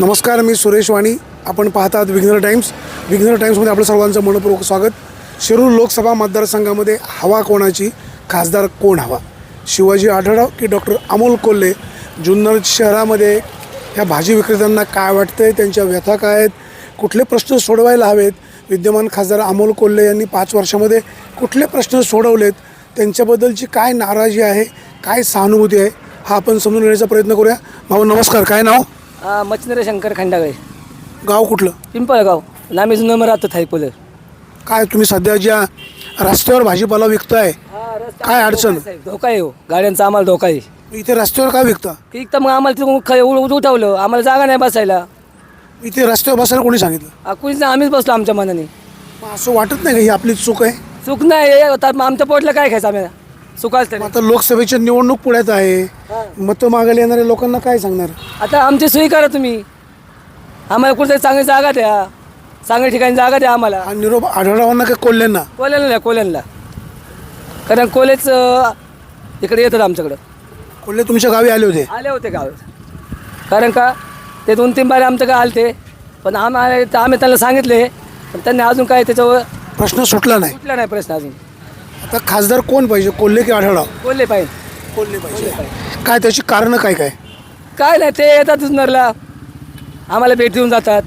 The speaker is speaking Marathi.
नमस्कार मी सुरेश वाणी. आपण पाहतात विघ्नर टाइम्स. विघ्नर टाइम्समध्ये आपलं सर्वांचं मनपूर्वक स्वागत. शिरूर लोकसभा मतदारसंघामध्ये हवा कोणाची? खासदार कोण हवा? शिवाजी आढळराव की डॉक्टर अमोल कोल्हे? जुन्नर शहरामध्ये ह्या भाजी विक्रेत्यांना काय वाटतंय? त्यांच्या व्यथा काय आहेत? कुठले प्रश्न सोडवायला हवेत? विद्यमान खासदार अमोल कोल्हे यांनी पाच वर्षामध्ये कुठले प्रश्न सोडवलेत? त्यांच्याबद्दलची काय नाराजी आहे? काय सहानुभूती आहे? हा आपण समजून घेण्याचा प्रयत्न करूया. भाऊ नमस्कार. काय नाव? हा मच्छिंद्र शंकर खंडागळे. गाव कुठलं? पिंपळगाव नामी जुनं राहतो थायपोलं. काय तुम्ही सध्या ज्या रस्त्यावर भाजीपाला विकताय काय अडचण? धोका आहे हो. गाड्यांचा आम्हाला धोका आहे. इथे रस्त्यावर काय विकता? की एक तर मग आम्हाला तिथून ख- उड- उठवलं. आम्हाला जागा नाही बसायला. इथे रस्त्यावर बसायला कोणी सांगितलं? आ, कुणीच नाही. आम्हीच बसलो आमच्या मनाने. मग असं वाटत नाही का ही आपली चूक आहे? चूक नाही. मग आमच्या पोटला काय खायचं आम्ही चुकाच मग आता लोकसभेची निवडणूक पुढ्यात आहे. मतं मागायला येणाऱ्या लोकांना काय सांगणार? आता आमची सोयी करा तुम्ही. आम्हाला कुठेतरी चांगली जागा द्या. चांगल्या ठिकाणी जागा द्या आम्हाला. हा निरोप आढळरावांना काय कोल्ह्यांना? कोल्ह्याला द्या कारण कोलेच इकडे येतात आमच्याकडं. कोल्हे तुमच्या गावी आले होते? आले होते गावात कारण का ते दोन तीन बारे आमच्या गाव आलते. पण आम्हाला तर आम्ही त्यांना सांगितले. पण त्यांनी अजून काय त्याच्यावर प्रश्न सुटला नाही. कुठला नाही प्रश्न अजून. आता खासदार कोण पाहिजे? कोल्हे की आढळराव? बोलले पाहिजे. कोल्हे पाहिजे. काय त्याची कारणं काय काय? काय नाही ते येतात जुन्नरला आम्हाला भेट देऊन जातात.